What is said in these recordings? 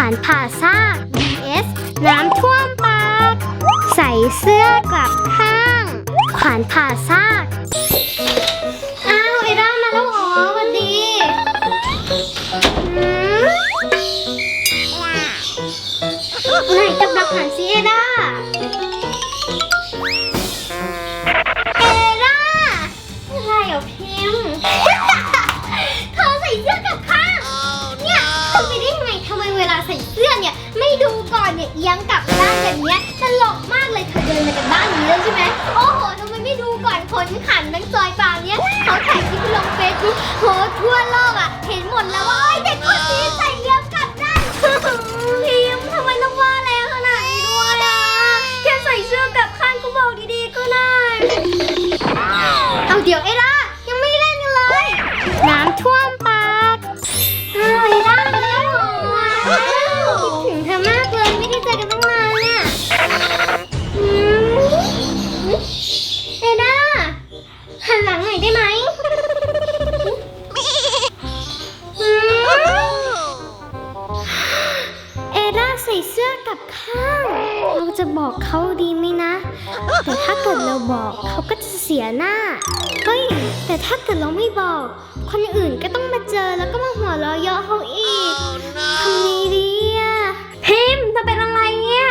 ขวานผ่าซาก vs น้ำท่วมปาก ใส่เสื้อกลับข้าง ขวานผ่าซาก อ้าวไอด้ามาแล้วเหรอสวันดีอืมไหนจับหลักฐานสิเอด้า กลับข้างเราจะบอกเขาดีไหมนะ แต่ถ้าเกิดเราบอกเขาก็จะเสียหน้า เฮ้ย แต่ถ้าเกิดเราไม่บอก คนอื่นก็ต้องมาเจอแล้วก็มาหัวเราะเยาะเขาอีกทำไงดีอะพิมพ์เธอเป็นอะไรเนี่ย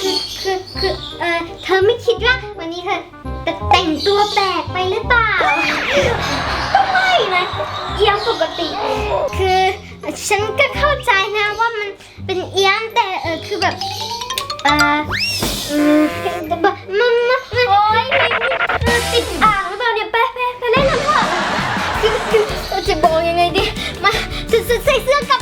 คือคือคือเออเธอไม่คิดว่าวันนี้เธอจะแต่งตัวแปลกไปหรือเปล่า ก็ไม่นะเอียงปกติ คือฉันก็ เป็นเอี้ยงแต่เออคือแบบเอออืมมันมันมันโอ๊ยมันติดอ่างหรือเปล่าเนี่ยไปไปไปเล่นน้ำเถอะคือคือเราจะบอกยังไงดีมาจะใส่เสื้อกับ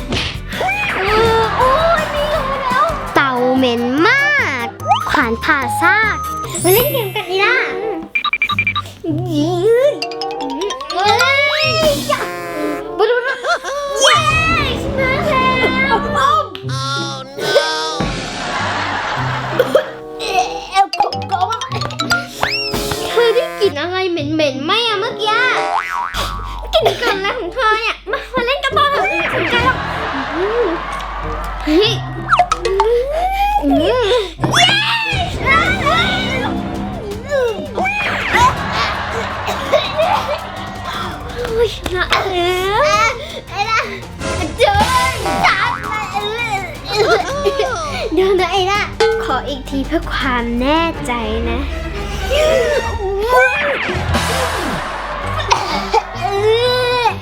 เออโอ้ยไม่รู้แล้วเต่าเหม็นมากขวานผ่าซากมาเล่นเกมกันดีนะยืดเฮ้ย นะเออไอ้ละเจอจับเดี๋ยวนะไอ้ละขออีกทีเพื่อความแน่ใจนะเออ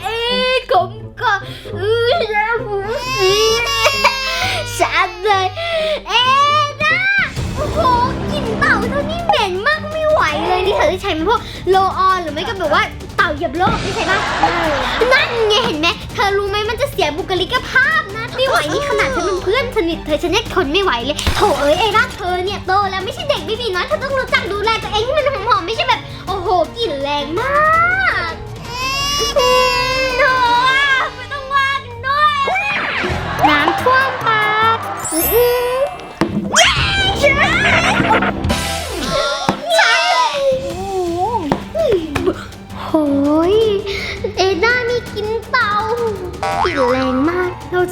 เออผมก็เออแล้วผมชัดเลยเอ็นะโอ้โหกลิ่นเต่าเท่านี้เหม็นมากไม่ไหวเลยนี่เธอจะใช้เป็นพวกโลออนหรือไม่ก็แบบว่า เต่าเหยียบโลกไม่ใช่ปะนั่นไงเห็นไหมเธอรู้ไหมมันจะเสียบุคลิกภาพนะไม่ไหวนี่ขนาดฉันเป็นเพื่อนสนิทเธอฉันยังทนไม่ไหวเลยโถเอ้ยไอ้ร่าเธอเนี่ยโตแล้วไม่ใช่เด็กไม่มีน้อยเธอต้องรู้จักดูแลตัวเองให้มันหอมๆไม่ใช่แบบ โอ้โหกลิ่นแรงมากอืมโถไม่ต้องว่ากันด้วยน้ำท่วมปาก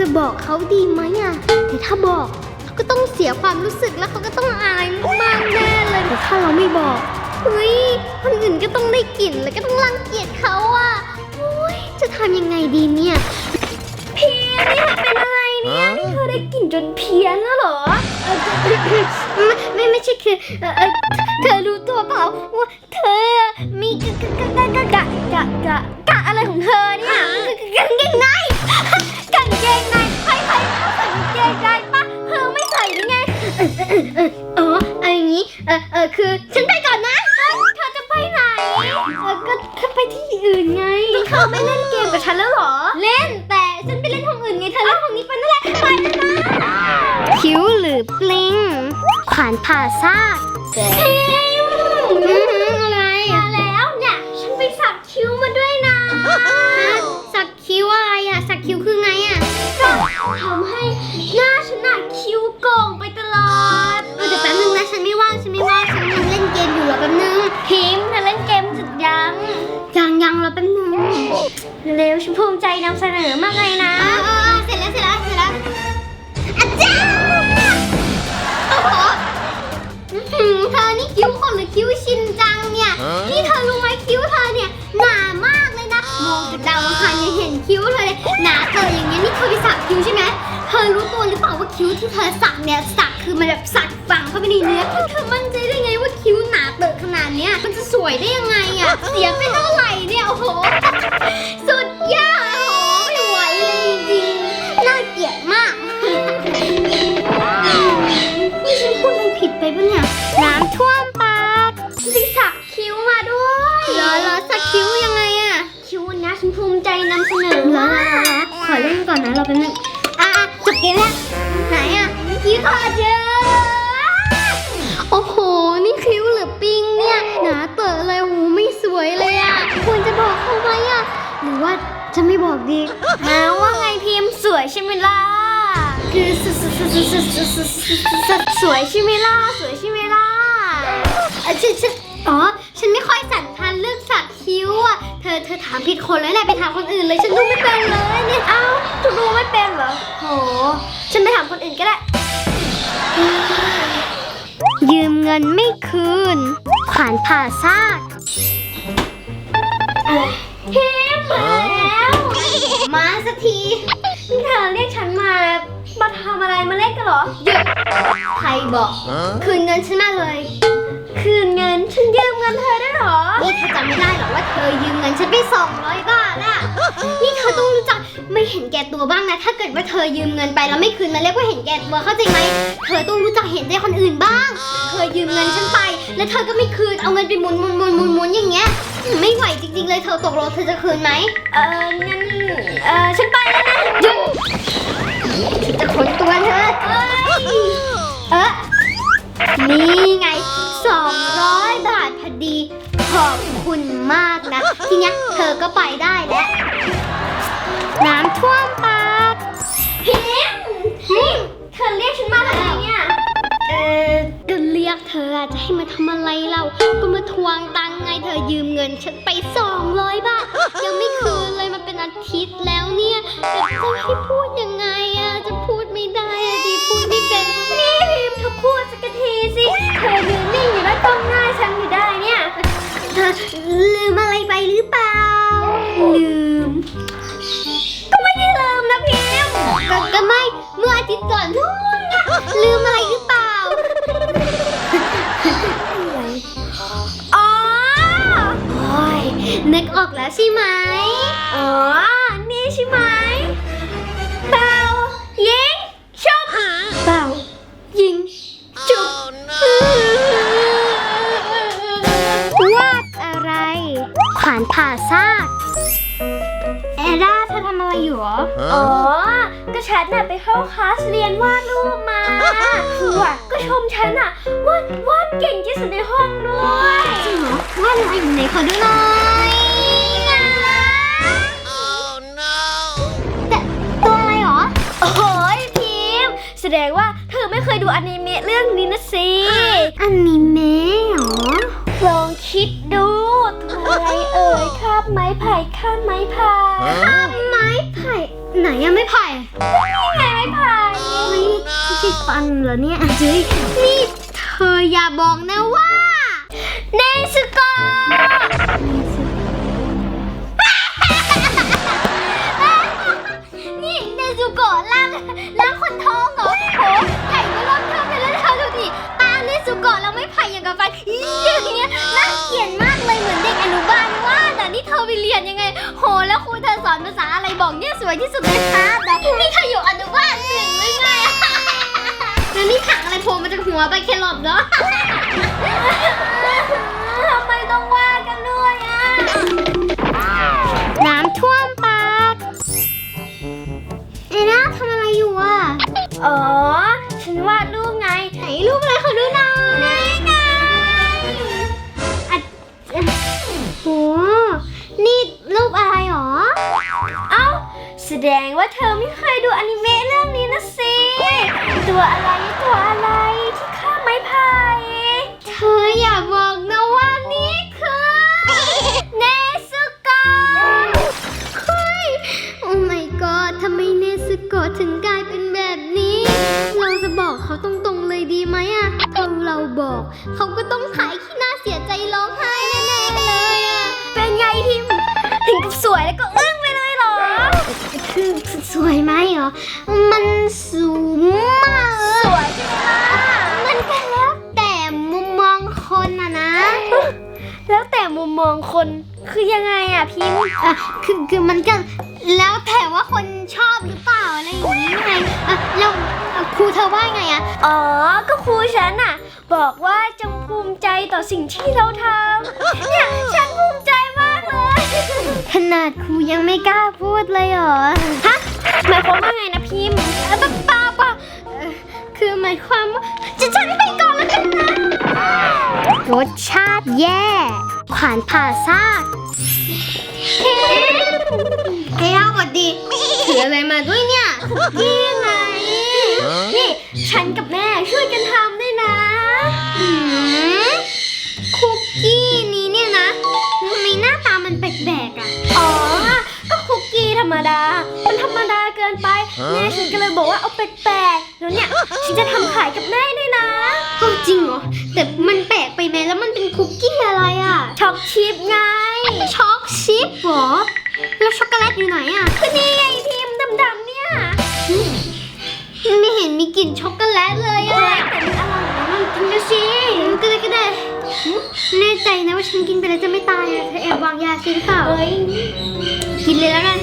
จะบอกเขาดีไหมอะแต่ถ้าบอกเขาก็ต้องเสียความรู้สึกแล้วเขาก็ต้องอายมากๆแน่เลยแต่ถ้าเราไม่บอกเฮ้ยคนอื่นก็ต้องได้กลิ่นแล้วก็ต้องรังเกียจเขาอะโอ้ยจะทำยังไงดีเนี่ยเพี้ยนนี่ยเป็นอะไรเนี่ยเธอได้กลิ่นจนเพี้ยนแล้วเหรอไม่ไม่ใช่คือเธอรู้ตัวเปล่าว่าเธอมีกะกะกะกะกะกะกะอะไรของเธอเนี่ยกางเกงใน เกงในใครใครเขาใส่กางเกงในปะเธอไม่ใส่หรือไงเออเออเอออ๋อเอาอย่างนี้ เออเออคือ ฉันไปก่อนนะเอ้าเธอจะไปไหนเออก็แค่ไปที่อื่นไงเธอไม่เล่นเกมกับฉันแล้วเหรอ เล่นแต่ฉันไปเล่นห้องอื่นไง เธอเล่นห้องนี้ไปนั่นแหละ ไปแล้วนะคิ้วหรือปลิงขวานผ่าซากพิม เร็วฉันภูมิใจนำเสนอมากเลยนะเสร็จแล้วเสร็จแล้วเสร็จแล้วอาจารย์โอ้โหอื้อหือเธอนี่คิ้วคนหรือคิ้วชินจังเนี่ย นี่เธอรู้ไหมคิ้วเธอเนี่ยหนามากเลยนะมองจากดาวอังคารยังเห็นคิ้วเธอเลยหนาเตออย่างเงี้ยนี่เธอไปสักคิ้วใช่ไหมเธอรู้ตัวหรือเปล่าว่าคิ้วที่เธอสักเนี่ยสักคือมันแบบสักฝังเข้าไปในเนื้อเธอมั่นใจได้ไง ดเนี้ยมันจะสวยได้ยังไงอะเสียไปเท่าไหร่เนี่ยโอ้โห สุดยอดโอ้โหไม่ไหวเลยจริงๆน่าเกลียดมาก นี่ฉันพูดอะไรผิดไปปะเนี่ย น้ำท่วมปากดิสักคิ้วมาด้วยเหรอเหรอสักคิ้วยังไงอะคิ้วนะฉันภูมิใจนำเสนอเหรอขอเล่นก่อนนะเราเป็นหนึ่งอะอะจบเกมแล้วไหนอะคิ้วขาดเยอ ทำไมอะหรือว่าจะไม่บอกดีเอาว่าไงพิมพ์สวยใช่ไหมล่ะคือสวยสวยใช่ไหมล่ะสวยใช่ไหมล่ะฉันฉันอ๋อฉันไม่ค่อยสันทันเลือกสักคิ้วอะเธอเธอถามผิดคนแล้วแหละไปถามคนอื่นเลยฉันรู้ไม่เป็นเลยเนี่ยเอ้าคุณรู้ไม่เป็นเหรอโหฉันไปถามคนอื่นก็ได้ ยืมเงินไม่คืนขวานผ่าซาก พิมพ์มาแล้ว มาสักทีนี่เธอเรียกฉันมามาทำอะไรมาเล่นกันเหรอหยุดใครบอก คืนเงินฉันมาเลย คืนเงินฉันยืมเงินเธอได้เหรอ นี่เธอจำไม่ได้เหรอว่าเธอยืมเงินฉันไปสองร้อยบาทอะนี่เธอต้องรู้จัก ไม่เห็นแก่ตัวบ้างนะ ถ้าเกิดว่าเธอยืมเงินไปแล้วไม่คืนมาเรียกว่าเห็นแก่ตัวเข้าใจไหมเธอต้องรู้จักเห็นใจคนอื่นบ้าง เธอยืมเงินฉันไป แล้วเธอก็ไม่คืนเอาเงินไปหมุนหมุนหมุนหมุนหมุนอย่างเงี้ยไม่ไหวจริง ๆ เลยเธอตกลงเธอจะคืนไหมเอองั้นเออฉันไปแล้วนะหยุดฉันจะขนตัวเธอเอ้ยเออนี่ไง200บาทพอดีขอบคุณมากนะ ทีเนี้ยเธอก็ไปได้แล้ว น้ำท่วมปากพิมนี่เธอเรียกฉันมาทำไมเนี่ยเออก็เรียกเธออะจะให้มาทำอะไรเรา ก็มาทวงตังค์ไงเธอยืมเงิน ฉันไป 200 บาท ยังไม่คืนเลยมาเป็นอาทิตย์แล้วเนี่ยแต่จะให้พูดยังไงอะจะพูดไม่ได้อะดีพูดไม่เป็น นี่พิมเธอพูดสักทีสิ เธอยืนนิ่งอยู่แล้วจ้องหน้าฉันอยู่ได้เนี่ยเธอลืมอะไรไปหรือเปล่า ลืม ก็ก็ไม่เมื่ออาทิตย์ก่อนนู่นน่ะลืมอะไรหรือเปล่า อ๋อโอ้ยนึกออกแล้วใช่ไหม อ๋อ นี่ใช่ไหม เป่ายิงชุบเป่ายิงจุบวาดอะไร ขวานผ่าซาก เอด้าเธอทำอะไรอยู่หรอ อ๋อ ฉันน่ะไปเข้าคลาสเรียนวาดรูปมาครูอะก็ชมฉันอะวาดวาดเก่งที่สุดในห้องด้วยจริงเหรอวาดอะไรอยู่ไหนขอดูหน่อยแต่ตัวอะไรหรอ โอ้ยพิมพ์แสดงว่าเธอไม่เคยดูอนิเมะเรื่องนี้นะสิอนิเมะหรอลองคิดดูตัวอะไรเอ่ยคาบไม้ไผ่ข้ามไม้พายคาบไม้ไผ่ ไหนอะไม้ไผ่นี่ไงไม้ไผ่นี่ไม่ใช่ฟันเหรอเนี่ยจุ้ยนี่เธออย่าบอกนะว่าเนสโกะนี่เนซุโกะร่างร่างคนท้องเหรอโหใหญ่กว่ารถเธอไปแล้วเธอดูดิตาเนซุโกะแล้วไม่ไผ่อย่างกับฟันอีอย่างเงี้ยน่าเกลียดมาก เธอไปเรียนยังไง โห แล้วครูเธอสอนภาษาอะไรบอกเนี่ยสวยที่สุดเลยครับแต่นี่เธออยู่อนุบาลหนึ่งหรือไงแล้วนี่ถังอะไรโผล่มาจากหัวไปแครอทเนาะ ว่าเธอไม่เคยดูอนิเมะเรื่องนี้นะสิ ตัวอะไรตัวอะไร องคนคือยังไงอะพิมพ์อะคือคือมันก็แล้วแต่ว่าคนชอบหรือเปล่าอะไรอย่างนี้ไงอะแล้วอะครูเธอว่าไงอะอ๋อ ก็ครูฉันน่ะ บอกว่าจงภูมิใจต่อสิ่งที่เราทำเนี่ยฉันภูมิใจมากเลย ขนาดครูยังไม่กล้าพูดเลยเหรอฮะหมายความว่าไงนะพิมพ์เอ่อเปล่าเปล่าเอ่อคือหมายความว่าจะฉันไปก่อนแล้วกันนะ รสชาติแย่ ขวานผ่าซากเฮ้เฮ้สวัสดีถืออะไรมาด้วยเนี่ยนี่ไงนี่ ฉันกับแม่ช่วยกันทำด้วยนะ แม่ฉันก็เลยบอกว่าเอาแปลกๆแล้วเนี่ยฉันจะทำขายกับแม่ด้วยนะ เอ้าจริงเหรอ แต่มันแปลกไปไหมแล้วมันเป็นคุกกี้อะไรอะ ช็อกชิปไง ช็อกชิปเหรอ แล้วช็อกโกแลตอยู่ไหนอะคือนี่ไงพิมพ์ดำๆเนี่ยไม่เห็นมีกลิ่นช็อกโกแลตเลยอะแต่มันอร่อยนะมันกินดูสิก็ได้ก็ได้แน่ใจนะว่าฉันกินไปแล้วจะไม่ตายอะเธอแอบวางยาฉันหรือเปล่าเอ้ยกินเลยแล้วกัน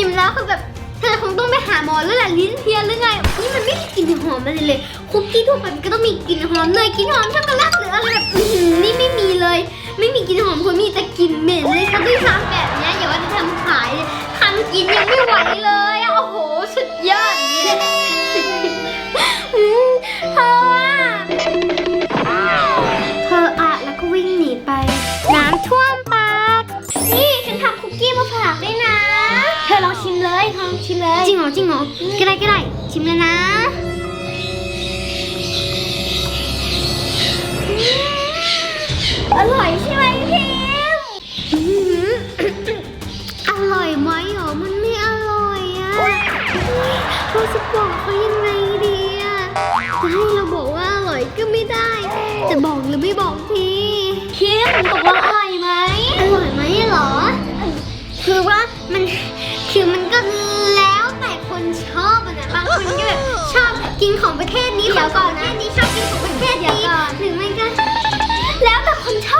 ชิมแล้วคือแบบเธอคงต้องไปหาหมอแล้วแหละลิ้นเพี้ยนหรือไง นี่มันไม่ได้กลิ่นหอมอะไรเลย คุกกี้ทั่วไปมันก็ต้องมีกลิ่นหอมเนยกลิ่นหอมช็อกโกแลตหรืออะไรแบบอื้อหือนี่ไม่มีเลย ไม่มีกลิ่นหอมคุณมีแต่กลิ่นเหม็นเลยค่ะด้วยซ้ำแบบเนี้ยอย่าว่าจะทำขายเลยทำกินยังไม่ไหวเลยอะโอ้โหสุดยอดเลยอืมเธอ ลองชิมเลยลองชิมเลย จริงเหรอจริงเหรอก็ได้ก็ได้ ชิมเลยนะอร่อยใช่ไหมพิมพ์อื้อหืออร่อยไหมหรอ มันไม่อร่อยอะเราจะบอกเขายังไงดีอะจะให้เราบอกว่าอร่อยก็ไม่ได้ จะบอกหรือไม่บอกทีพิมพ์ตกลง คือมันก็แล้วแต่คนชอบอะนะบางคนก็แบบชอบกินของประเทศนี้ของประเทศนี้ชอบกินของประเทศนี้หรือไม่ก็แล้วแต่คนชอบ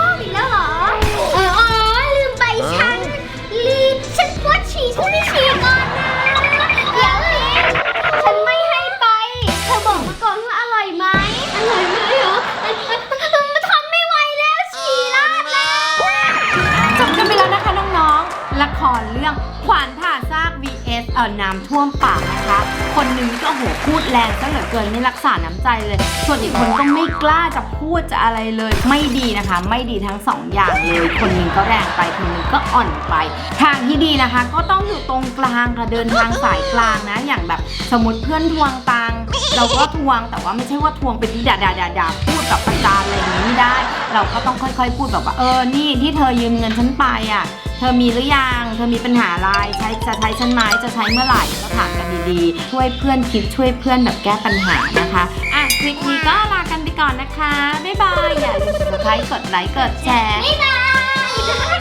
ละครเรื่องขวานผ่าซาก vs เอ่อน้ำท่วมปากนะคะ คนหนึ่งก็โหพูดแรงซะเหลือเกินไม่รักษาน้ำใจเลย ส่วนอีกคนก็ไม่กล้าจะพูดจะอะไรเลย ไม่ดีนะคะ ไม่ดีทั้งสองอย่างเลย คนหนึ่งก็แรงไปคนหนึ่งก็อ่อนไป ทางที่ดีนะคะ ก็ต้องอยู่ตรงกลางค่ะเดินทางสายกลางนะ อย่างแบบสมมติเพื่อนทวงตังค์เราก็ทวงแต่ว่าไม่ใช่ว่าทวงเป็นที่ด่าด่าด่าด่าพูดกับ จานอะไรอย่างนี้ไม่ได้ เราก็ต้องค่อยๆ พูดแบบว่า เออ นี่ที่เธอยืมเงินฉันไปอะ เธอมีหรือยัง เธอมีปัญหาอะไรใช้จะใช้ฉันไหมจะใช้เมื่อไหร่ก็ถามกันดีๆ ช่วยเพื่อนคิดช่วยเพื่อนแบบแก้ปัญหานะคะ อะคลิปนี้ก็ลากันไปก่อนนะคะ บ๊ายบาย อย่าลืมกดไลค์กดไลค์กดแชร์บ๊ายบาย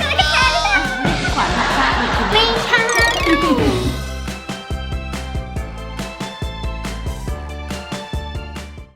ม่ได้ไม่ด้ไม่ได้ไม่ได้ไม่า